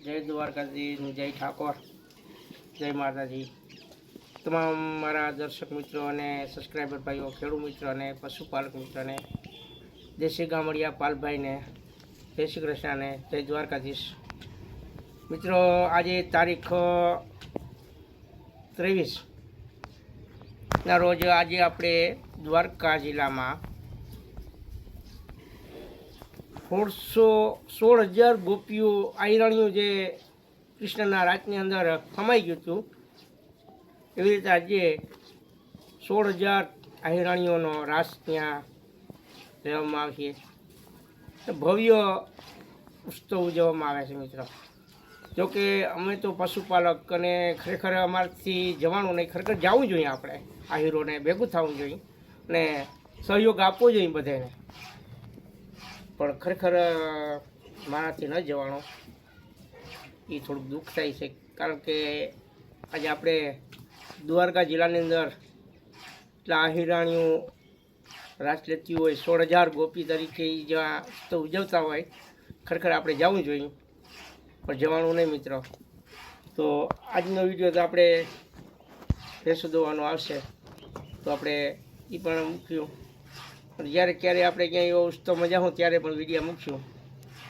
જય દ્વારકાજી જય ઠાકોર. જય માતાજી. તમામ મારા દર્શક મિત્રો અને સબસ્ક્રાઈબર ભાઈઓ, ખેડૂત મિત્રો અને પશુપાલક મિત્રોને દેશી ગામડિયા પાલભાઈને જય શ્રી કૃષ્ણ અને જય દ્વારકાધીશ. મિત્રો, આજે તારીખ ત્રેવીસ ના રોજ આજે આપણે દ્વારકા જિલ્લામાં સોળસો સોળ હજાર ગોપીઓ આયરણીઓ જે કૃષ્ણના રાજની અંદર સમાઈ ગયું હતું, એવી રીતે આજે સોળ હજાર આહિરાણીઓનો રાસ ત્યાં લેવામાં આવે છે. ભવ્ય ઉત્સવ ઉજવવામાં આવે છે મિત્રો. જોકે અમે તો પશુપાલક અને ખરેખર અમારાથી જવાનું નહીં, ખરેખર જવું જોઈએ આપણે. આહિરોને ભેગું થવું જોઈએ અને સહયોગ આપવો જોઈએ બધાને. પણ ખરેખર મારાથી ન જવાનું. એ થોડુંક દુઃખ થાય છે. કારણ કે આજે આપણે દ્વારકા જિલ્લાની અંદર એટલા આહિરાણીઓ રાસ લેતી હોય, સોળ હજાર ગોપી તરીકે એ જ્યાં તો ઉજવતા હોય. ખરેખર આપણે જવું જોઈએ. પણ જવાનું નહીં મિત્રો. તો આજનો વીડિયો તો આપણે ભેંસો દોવાનો આવશે. તો આપણે એ પણ મૂક્યું. જ્યારે ક્યારે આપણે ક્યાંય એવો ઉત્સવમાં જાઉં ત્યારે પણ વીડિયો મૂકશું.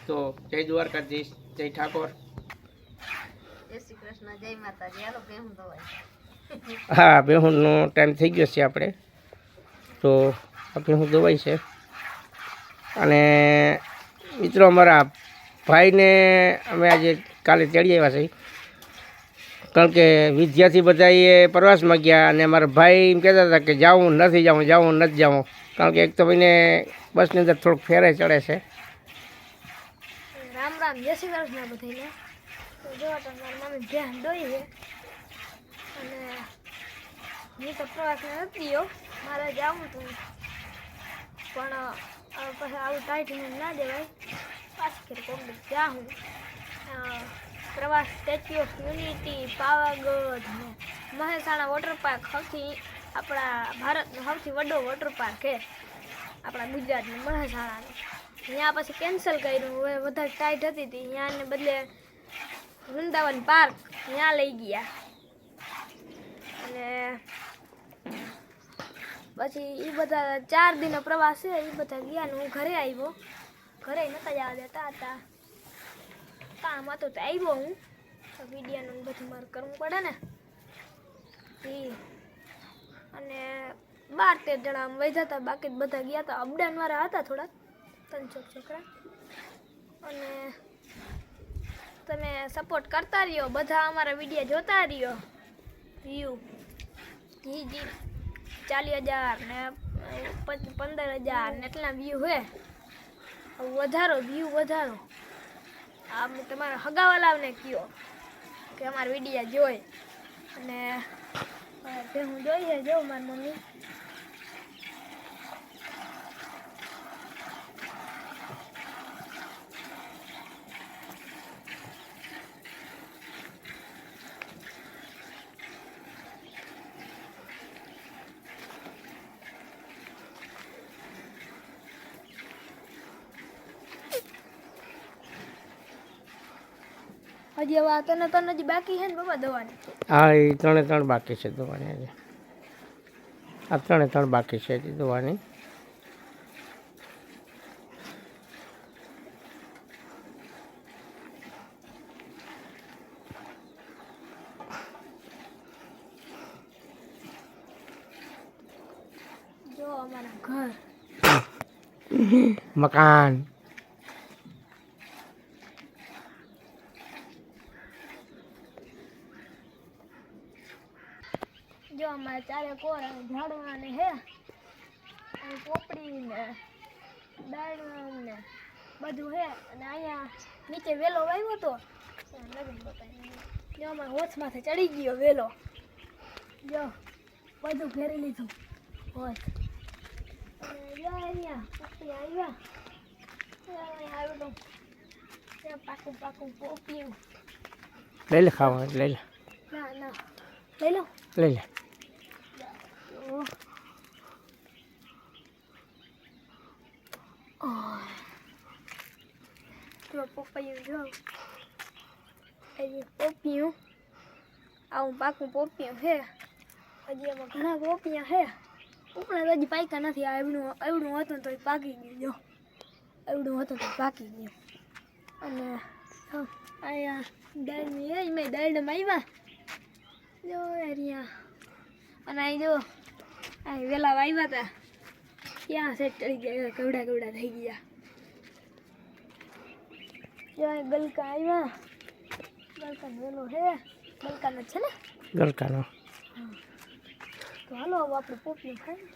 તો જય દ્વારકાધીશ જય ઠાકોર. હા બેહુનનો ટાઈમ થઈ ગયો છે આપણે. તો આ બેહું દવાઈ છે. અને મિત્રો અમારા ભાઈને અમે આજે કાલે તેડી આવ્યા છીએ કારણ કે વિદ્યાર્થી બધા એ પ્રવાસમાં ગયા અને અમારા ભાઈ એમ કહેતા હતા કે જાવું નથી જાઉં જાવું નથી જાવું કારણ કે એક તો ભાઈને બસની અંદર થોડુંક ફેરે ચડે છે. રામ રામ, જય શ્રી કૃષ્ણ બધાને જો, તો મારી મમ્મી ધ્યાન દોઈ અને હું તો પ્રવાસને નથી ગયો. મારે જવું હતું. પણ પછી આવું ટાઈટ ના દેવાય. પાછી દી જાઉં. પ્રવાસ statue of unity Pavagadh Mehsana water park સૌથી આપણા ભારતનો સૌથી વડો વોટર પાર્ક છે. આપણા ગુજરાતનું મહેસાણાનું ત્યાં પછી કેન્સલ કર્યું. હવે વધારે ટાઈટ હતી તી. ત્યાંને બદલે વૃંદાવન પાર્ક ત્યાં લઈ ગયા. અને પછી એ બધા ચાર દિનનો પ્રવાસ છે. એ બધા ગયા ને હું ઘરે આવ્યો. ઘરે નહોતા જવા દેતા હતા. કામ હતું તો આવ્યો હું. વિડીયાનું બધું મારે કરવું પડે ને. એ બાર તેર જણા આમ વૈધા હતા બાકી બધા ગયા હતા અપડાઉન વાળા હતા થોડાક ત્રણ ચોક છોકરા અને તમે સપોર્ટ કરતા રહ્યો, બધા અમારા વીડિયો જોતા રહ્યો. વ્યૂ જી જી. ચાલીસ હજાર ને પંદર હજાર ને એટલા વ્યૂ હે. વધારો વ્યૂ વધારો. આમ તમારા હગાવાલાને કયો કે અમારા વિડીયા જોઈ અને હું જોઈએ જો મારી મમ્મી. હજી હવે આ તને તને હજી બાકી છે ને બાબા દવાની? હા એ ત્રણે ત્રણ બાકી છે દવાની હજી. આ ત્રણે ત્રણ બાકી છે હજી દવાની. જો અમારા ઘર. મકાન. જો અમારે ચારે કોર ઝાડવાને હે. અને પોપડી ને ને બધું હે. અને અહીંયા નીચે વેલો વાવ્યો તો. લગન બતાવી જો અમારે હોથ ચડી ગયો વેલો. જો બધું ફેરી લીધું. હોથ અને જો અહીંયા પોપડી આવ્યા. આવ્યો પાકું પાકું પોપડ્યું લઈ લે ખાવા લઈ લે. ના ના. લઈ લો. લઈ લે. જો પપ્પાએ જો હજી પોપિયું આવું પાકું પોપિયું છે હજી એમાં ઘણા પોપિયા છે ઉપલા તો પાક્યા નથી આ એવડું એવડું હતું તો પાકી ગયું જો એવડું હતું તો પાકી ગયું અને અહીંયા દાળની એ મેં દાળમાં આવ્યા જો અહીંયા અને અહીં જો અહીં વેલા આવ્યા હતા ત્યાં સેટ ચડી ગયા? કવડા કવડા થઈ ગયા. જો ગલકા આવ્યા. ગલકા વેલો છે ગલકાનો છે ને? ગલકાનો. તો હાલો હવે આપણે પોપી ખાઈ